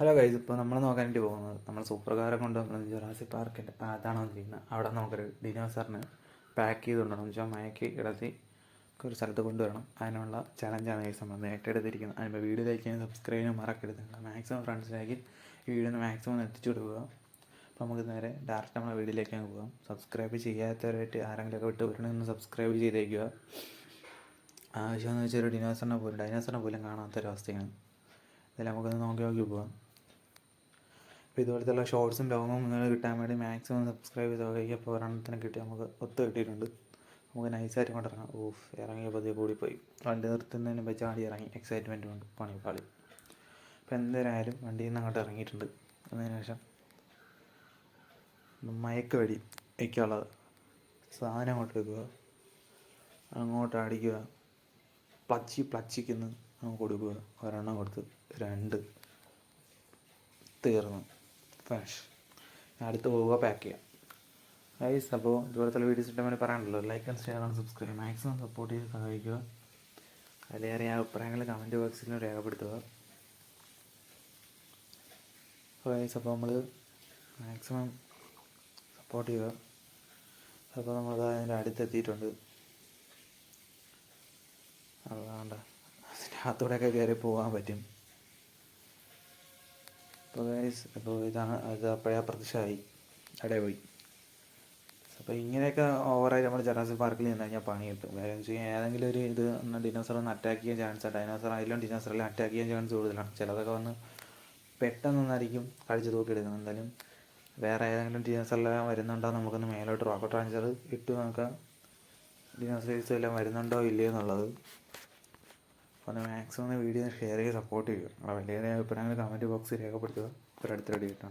Hello guys ഇപ്പോൾ നമ്മൾ നോക്കാൻ വേണ്ടി പോകുന്നത് നമ്മൾ സൂപ്പർ കാറെ കൊണ്ട് നമ്മൾ ജൊറാസി പാർക്കിന്റെ അതാണ് വന്നിരിക്കുന്നത് അവിടെ നമുക്കൊരു ഡിനോസറിന് പാക്ക് ചെയ്ത് കൊണ്ടുവരണം എന്ന് വെച്ചാൽ മയക്കി ഇടത്തി ഒരു സ്ഥലത്ത് കൊണ്ടുവരണം. അതിനുള്ള ചലഞ്ചാണ് ഗൈസ് നമ്മൾ ഏറ്റെടുത്തിരിക്കുന്നത്. അതിപ്പോൾ വീഡിയോയിലേക്ക് സബ്സ്ക്രൈബ് മറക്കരുത്. മാക്സിമം ഫ്രണ്ട്സിലേക്ക് ഈ വീഡിയോ മാക്സിമം എത്തിച്ചു കൊടുക്കുക. അപ്പോൾ നമുക്ക് നേരെ ഡയറക്റ്റ് നമ്മളെ വീഡിയോയിലേക്ക് പോകാം. സബ്സ്ക്രൈബ് ചെയ്യാത്തവരായിട്ട് ആരെങ്കിലുമൊക്കെ വിട്ട് വരണമെന്ന് സബ്സ്ക്രൈബ് ചെയ്തേക്കുക. ആവശ്യമെന്ന് വെച്ചാൽ ഒരു ഡിനോസറിനെ പോലും ഡൈനോസറിനെ പോലും കാണാത്തൊരവസ്ഥയാണ്. ഇതിൽ നമുക്കൊന്ന് നോക്കി നോക്കി പോകാം. അപ്പോൾ ഇതുപോലത്തെ ഷോർട്സും ലോങ്ങും നിങ്ങൾ കിട്ടാൻ വേണ്ടി മാക്സിമം സബ്സ്ക്രൈബ് ചെയ്ത് കഴിക്കുക അപ്പോൾ ഒരെണ്ണത്തിന് കിട്ടി. നമുക്ക് ഒത്ത് കിട്ടിയിട്ടുണ്ട്. നമുക്ക് നൈസായിട്ട് കൊണ്ടിറങ്ങാം ഓഫ് ഇറങ്ങിയപ്പോൾ അതേ കൂടിപ്പോയി. വണ്ടി നിർത്തുന്നതിന് മുമ്പ് ചാടി ഇറങ്ങി. എക്സൈറ്റ്മെന്റ് കൊണ്ട് പണി പാളി. അപ്പോൾ എന്തായാലും വണ്ടിയിൽ നിന്ന് അങ്ങോട്ട് ഇറങ്ങിയിട്ടുണ്ട്. അതിന് ശേഷം മയക്ക് വെടി ഒക്കെയുള്ളത് സാധനം അങ്ങോട്ട് വെക്കുക. അങ്ങോട്ട് അടിക്കുക. പ്ലച്ചി പ്ലച്ചിക്കുന്നു കൊടുക്കുക. ഒരെണ്ണം കൊടുത്ത് രണ്ട് തീർന്നു. ഫിനിഷ് അടുത്ത് പോവുക പാക്ക് ചെയ്യാം. ഗൈസ് അപ്പോൾ ഇതുപോലത്തെ വീഡിയോസ് ഇട്ടാൽ പറയാനുള്ളൂ like and share and subscribe maximum support ചെയ്ത് സഹായിക്കുക. അതിലേറെ ആ അഭിപ്രായങ്ങൾ കമന്റ് ബോക്സിൽ രേഖപ്പെടുത്തുക. ഗൈസ് അപ്പോൾ നമ്മൾ മാക്സിമം സപ്പോർട്ട് ചെയ്യുക. അപ്പോൾ നമ്മൾ അതിന്റെ അടുത്തെത്തിയിട്ടുണ്ട്. അതുകൊണ്ട് അകത്തൂടെയൊക്കെ കയറി പോകാൻ പറ്റും. അപ്പോൾ ഗൈസ് അപ്പോൾ ഇതാണ് അത് അപ്പോഴേ അപ്രത്യക്ഷമായി അവിടെ പോയി അപ്പോൾ ഇങ്ങനെയൊക്കെ ഓവറായി നമ്മൾ ജറാസി പാർക്കിൽ നിന്ന് കഴിഞ്ഞാൽ പണി കിട്ടും. കാര്യം വെച്ച് കഴിഞ്ഞാൽ ഏതെങ്കിലും ഒരു ഇത് ഡിനോസർ ഒന്ന് അറ്റാക്ക് ചെയ്യാൻ ചാൻസ് ഡൈനോസർ ആയാലും ഡിനോസറിലും അറ്റാക്ക് ചെയ്യാൻ ചാൻസ് കൂടുതലാണ്. ചിലതൊക്കെ വന്ന് പെട്ടെന്നൊന്നായിരിക്കും തൂക്കി എടുക്കുന്നത്. എന്തായാലും വേറെ ഏതെങ്കിലും ഡിനോസറെല്ലാം വരുന്നുണ്ടോ നമുക്കൊന്ന് മേലോട്ട് റോക്കറ്റ് റാഞ്ചർ ഇട്ട് നോക്കാം. ഡിനോസറീസ് എല്ലാം വരുന്നുണ്ടോ ഇല്ലയോ എന്നുള്ളത്. അപ്പോൾ മാക്സിമം വീഡിയോ ഷെയർ ചെയ്ത് സപ്പോർട്ട് ചെയ്യുക നിങ്ങളെ വലിയ അഭിപ്രായങ്ങൾ കമന്റ് ബോക്സിൽ രേഖപ്പെടുത്തുക. ഒരു അടുത്ത